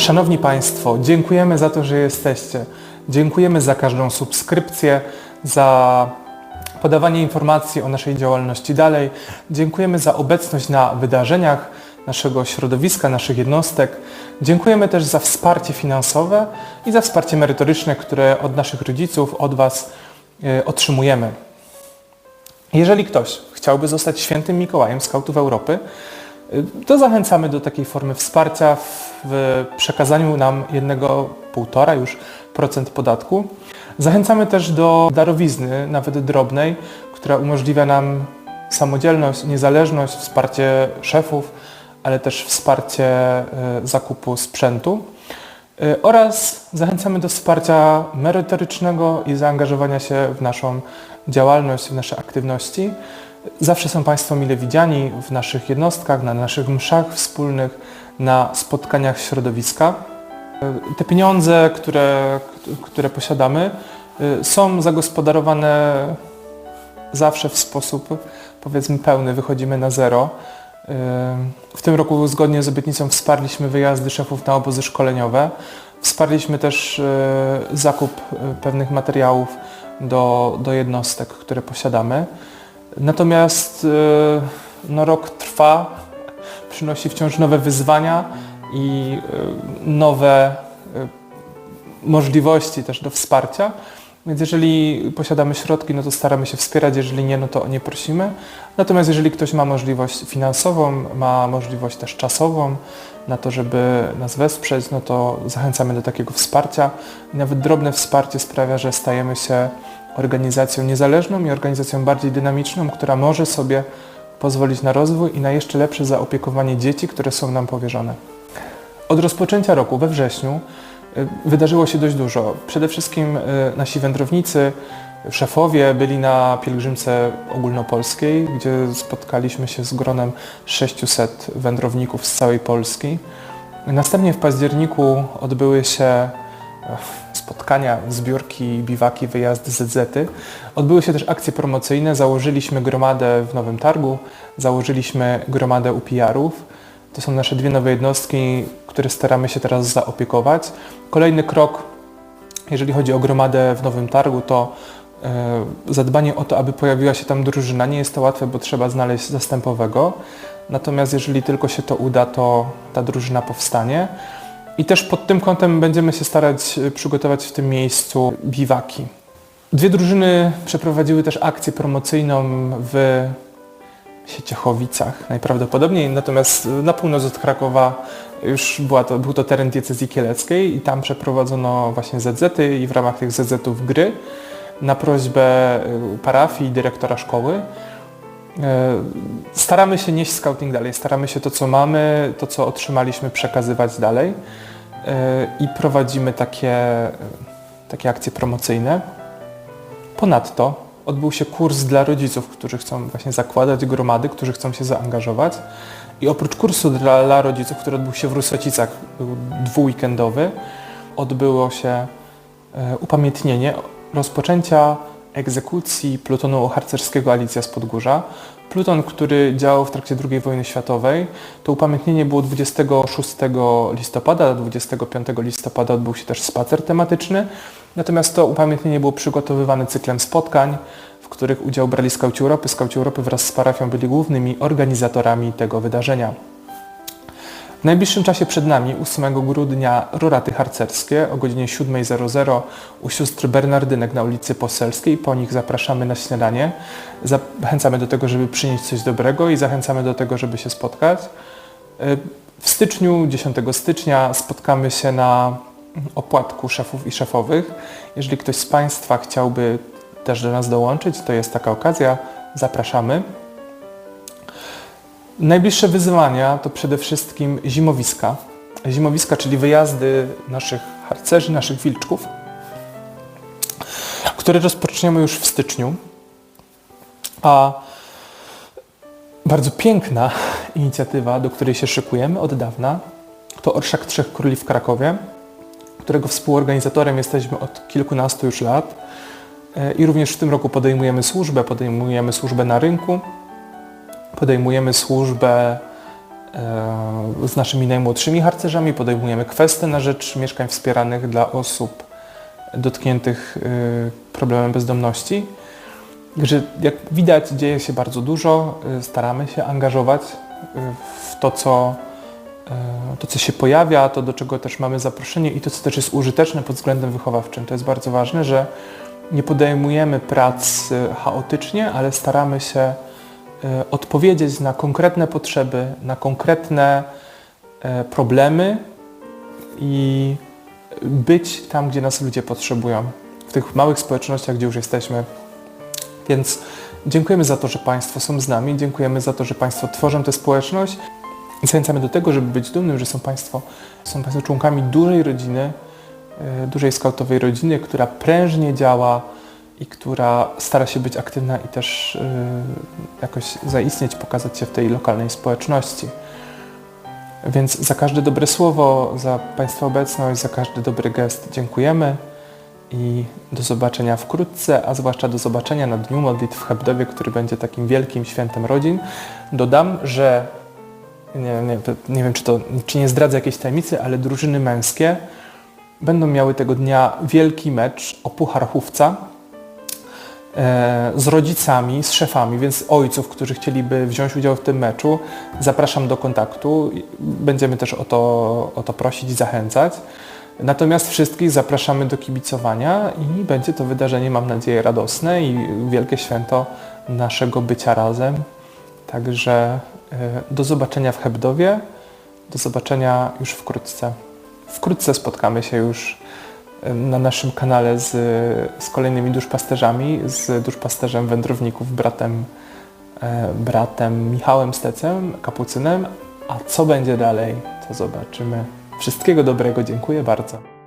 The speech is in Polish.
Szanowni Państwo, dziękujemy za to, że jesteście. Dziękujemy za każdą subskrypcję, za podawanie informacji o naszej działalności dalej. Dziękujemy za obecność na wydarzeniach naszego środowiska, naszych jednostek. Dziękujemy też za wsparcie finansowe i za wsparcie merytoryczne, które od naszych rodziców, od Was e, otrzymujemy. Jeżeli ktoś chciałby zostać świętym Mikołajem Skautów Europy, to zachęcamy do takiej formy wsparcia w przekazaniu nam jednego półtora już procent podatku. Zachęcamy też do darowizny, nawet drobnej, która umożliwia nam samodzielność, niezależność, wsparcie szefów, ale też wsparcie y, zakupu sprzętu. Y, Oraz zachęcamy do wsparcia merytorycznego i zaangażowania się w naszą działalność, w nasze aktywności. Zawsze są Państwo mile widziani w naszych jednostkach, na naszych mszach wspólnych, na spotkaniach środowiska. Y, Te pieniądze, które, które posiadamy, y, są zagospodarowane zawsze w sposób powiedzmy pełny, wychodzimy na zero. Yy, W tym roku zgodnie z obietnicą wsparliśmy wyjazdy szefów na obozy szkoleniowe. Wsparliśmy też zakup pewnych materiałów do, do jednostek, które posiadamy. Natomiast yy, no, rok trwa, przynosi wciąż nowe wyzwania i yy, nowe yy, możliwości też do wsparcia. Więc jeżeli posiadamy środki, no to staramy się wspierać, jeżeli nie, no to nie prosimy. Natomiast jeżeli ktoś ma możliwość finansową, ma możliwość też czasową na to, żeby nas wesprzeć, no to zachęcamy do takiego wsparcia. Nawet drobne wsparcie sprawia, że stajemy się organizacją niezależną i organizacją bardziej dynamiczną, która może sobie pozwolić na rozwój i na jeszcze lepsze zaopiekowanie dzieci, które są nam powierzone. Od rozpoczęcia roku we wrześniu y, wydarzyło się dość dużo. Przede wszystkim y, nasi wędrownicy, szefowie byli na pielgrzymce ogólnopolskiej, gdzie spotkaliśmy się z gronem 600 wędrowników z całej Polski. Następnie w październiku odbyły się spotkania, zbiórki, biwaki, wyjazdy, ZZ-y. Odbyły się też akcje promocyjne. Założyliśmy gromadę w Nowym Targu, założyliśmy gromadę u PR-ów. To są nasze dwie nowe jednostki, które staramy się teraz zaopiekować. Kolejny krok, jeżeli chodzi o gromadę w Nowym Targu, to e, zadbanie o to, aby pojawiła się tam drużyna. Nie jest to łatwe, bo trzeba znaleźć zastępowego. Natomiast jeżeli tylko się to uda, to ta drużyna powstanie. I też pod tym kątem będziemy się starać e, przygotować w tym miejscu biwaki. Dwie drużyny przeprowadziły też akcję promocyjną w Sieciechowicach najprawdopodobniej, natomiast na północ od Krakowa już była to, był to teren diecezji kieleckiej i tam przeprowadzono właśnie ZZ-y i w ramach tych ZZ-ów gry na prośbę y, parafii i dyrektora szkoły. E, Staramy się nieść scouting dalej, staramy się to co mamy, to co otrzymaliśmy przekazywać dalej e, i prowadzimy takie, takie akcje promocyjne. Ponadto odbył się kurs dla rodziców, którzy chcą właśnie zakładać gromady, którzy chcą się zaangażować. I oprócz kursu dla, dla rodziców, który odbył się w Rusocicach, był dwuweekendowy, odbyło się e, upamiętnienie rozpoczęcia egzekucji plutonu harcerskiego Alicja z Podgórza. Pluton, który działał w trakcie II wojny światowej. To upamiętnienie było 26 listopada, 25 listopada odbył się też spacer tematyczny. Natomiast to upamiętnienie było przygotowywane cyklem spotkań, w których udział brali Skauci Europy. Skauci Europy wraz z parafią byli głównymi organizatorami tego wydarzenia. W najbliższym czasie przed nami, 8 grudnia, roraty harcerskie o godzinie 7.00 u sióstr Bernardynek na ulicy Poselskiej. Po nich zapraszamy na śniadanie. Zachęcamy do tego, żeby przynieść coś dobrego i zachęcamy do tego, żeby się spotkać. W styczniu, 10 stycznia spotkamy się na opłatku szefów i szefowych. Jeżeli ktoś z Państwa chciałby też do nas dołączyć, to jest taka okazja. Zapraszamy. Najbliższe wyzwania to przede wszystkim zimowiska. Zimowiska, czyli wyjazdy naszych harcerzy, naszych wilczków, które rozpoczniemy już w styczniu. A bardzo piękna inicjatywa, do której się szykujemy od dawna, to Orszak Trzech Króli w Krakowie, którego współorganizatorem jesteśmy od kilkunastu już lat. E, I również w tym roku podejmujemy służbę, podejmujemy służbę na rynku, podejmujemy służbę e, z naszymi najmłodszymi harcerzami, podejmujemy kwestie na rzecz mieszkań wspieranych dla osób dotkniętych e, problemem bezdomności. Także jak widać dzieje się bardzo dużo, e, staramy się angażować w to, co to, co się pojawia, to, do czego też mamy zaproszenie i to, co też jest użyteczne pod względem wychowawczym. To jest bardzo ważne, że nie podejmujemy prac chaotycznie, ale staramy się odpowiedzieć na konkretne potrzeby, na konkretne e, problemy i być tam, gdzie nas ludzie potrzebują. W tych małych społecznościach, gdzie już jesteśmy. Więc dziękujemy za to, że Państwo są z nami, dziękujemy za to, że Państwo tworzą tę społeczność. Zachęcamy do tego, żeby być dumnym, że są Państwo, są Państwo członkami dużej rodziny, e, dużej skautowej rodziny, która prężnie działa i która stara się być aktywna i też e, jakoś zaistnieć, pokazać się w tej lokalnej społeczności. Więc za każde dobre słowo, za Państwa obecność, za każdy dobry gest dziękujemy i do zobaczenia wkrótce, a zwłaszcza do zobaczenia na Dniu Modlitw w Hebdowie, który będzie takim wielkim świętem rodzin. Dodam, że nie, nie, nie wiem, czy, to, czy nie zdradza jakiejś tajemnicy, ale drużyny męskie będą miały tego dnia wielki mecz o Puchar e, z rodzicami, z szefami, więc ojców, którzy chcieliby wziąć udział w tym meczu, zapraszam do kontaktu. Będziemy też o to, o to prosić i zachęcać. Natomiast wszystkich zapraszamy do kibicowania i będzie to wydarzenie, mam nadzieję, radosne i wielkie święto naszego bycia razem. Także e, do zobaczenia w Hebdowie, do zobaczenia już wkrótce. Wkrótce spotkamy się już na naszym kanale z, z kolejnymi duszpasterzami, z duszpasterzem wędrowników, bratem, e, bratem Michałem Stecem, kapucynem. A co będzie dalej, to zobaczymy. Wszystkiego dobrego, dziękuję bardzo.